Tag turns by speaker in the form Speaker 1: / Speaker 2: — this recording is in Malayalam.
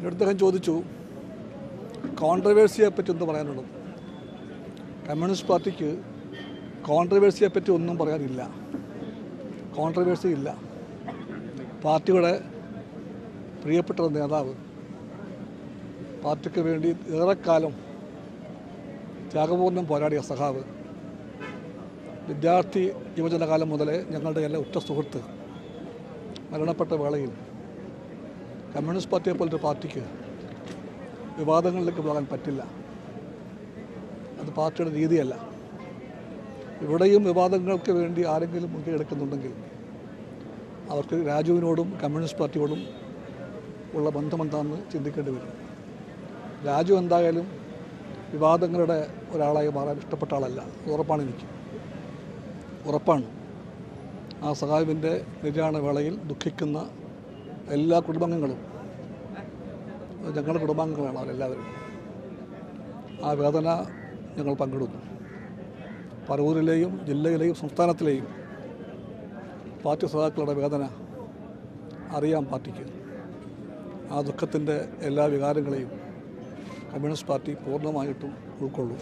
Speaker 1: എന്റെ അദ്ദേഹം ചോദിച്ചു കോൺട്രവേഴ്സിയെ പറ്റി ഒന്ന് പറയാനുള്ളത്? കമ്മ്യൂണിസ്റ്റ് പാർട്ടിക്ക് കോൺട്രവേഴ്സിയെ പറ്റി ഒന്നും പറയാനില്ല. കോൺട്രവേഴ്സി ഇല്ല. പാർട്ടിയുടെ പ്രിയപ്പെട്ട നേതാവ് പാർട്ടിക്ക് വേണ്ടി ഏറെക്കാലം ത്യാഗപൂർണം പോരാടിയ സഹാവ് വിദ്യാർത്ഥി യുവജനകാലം മുതലേ ഞങ്ങളുടെ എല്ലാ ഉറ്റ സുഹൃത്ത് മരണപ്പെട്ട വേളയിൽ കമ്മ്യൂണിസ്റ്റ് പാർട്ടിയെ പോലത്തെ പാർട്ടിക്ക് വിവാദങ്ങളിലേക്ക് പോകാൻ പറ്റില്ല. അത് പാർട്ടിയുടെ രീതിയല്ല. ഇവിടെയും വിവാദങ്ങൾക്ക് വേണ്ടി ആരെങ്കിലും മുൻകൈ എടുക്കുന്നുണ്ടെങ്കിൽ അവർക്ക് രാജുവിനോടും കമ്മ്യൂണിസ്റ്റ് പാർട്ടിയോടും ഉള്ള ബന്ധമെന്താണെന്ന് ചിന്തിക്കേണ്ടി വരും. രാജു എന്തായാലും വിവാദങ്ങളുടെ ഒരാളായി മാറാൻ ഇഷ്ടപ്പെട്ട ആളല്ല. ഉറപ്പാണ് എനിക്ക്. ഉറപ്പാണ്. ആ സഹാബിന്റെ നിര്യാണ വേളയിൽ ദുഃഖിക്കുന്ന എല്ലാ കുടുംബാംഗങ്ങളും ഞങ്ങളുടെ കുടുംബാംഗങ്ങളാണ് അവരെല്ലാവരും. ആ വേദന ഞങ്ങൾ പങ്കിടുന്നു. പറവൂരിലെയും ജില്ലയിലെയും സംസ്ഥാനത്തിലെയും പാർട്ടി സഹാക്കളുടെ വേദന അറിയാം പാർട്ടിക്ക്. ആ ദുഃഖത്തിന്റെ എല്ലാ വികാരങ്ങളെയും കമ്മ്യൂണിസ്റ്റ് പാർട്ടി പൂർണമായിട്ടും ഉൾക്കൊള്ളും